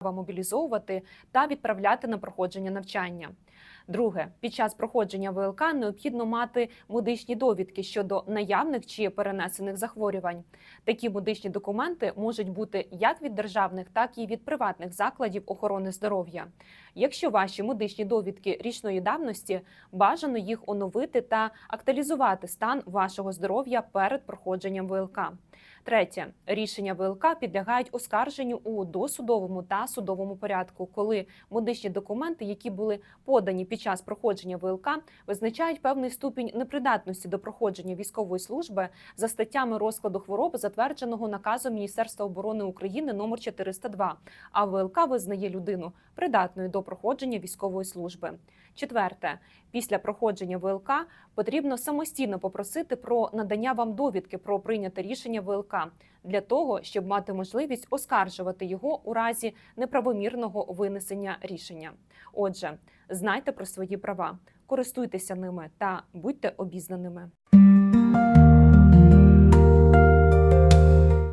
мобілізовувати та відправляти на проходження навчання. Друге, під час проходження ВЛК необхідно мати медичні довідки щодо наявних чи перенесених захворювань. Такі медичні документи можуть бути як від державних, так і від приватних закладів охорони здоров'я. Якщо ваші медичні довідки річної давності, бажано їх оновити та актуалізувати стан вашого здоров'я перед проходженням ВЛК. Третє. Рішення ВЛК підлягають оскарженню у досудовому та судовому порядку, коли медичні документи, які були подані під час проходження ВЛК, визначають певний ступінь непридатності до проходження військової служби за статтями розкладу хвороб, затвердженого наказом Міністерства оборони України номер 402, а ВЛК визнає людину придатною до проходження військової служби. Четверте, після проходження ВЛК потрібно самостійно попросити про надання вам довідки про прийняте рішення ВЛК для того, щоб мати можливість оскаржувати його у разі неправомірного винесення рішення. Отже, знайте про свої права, користуйтеся ними та будьте обізнаними.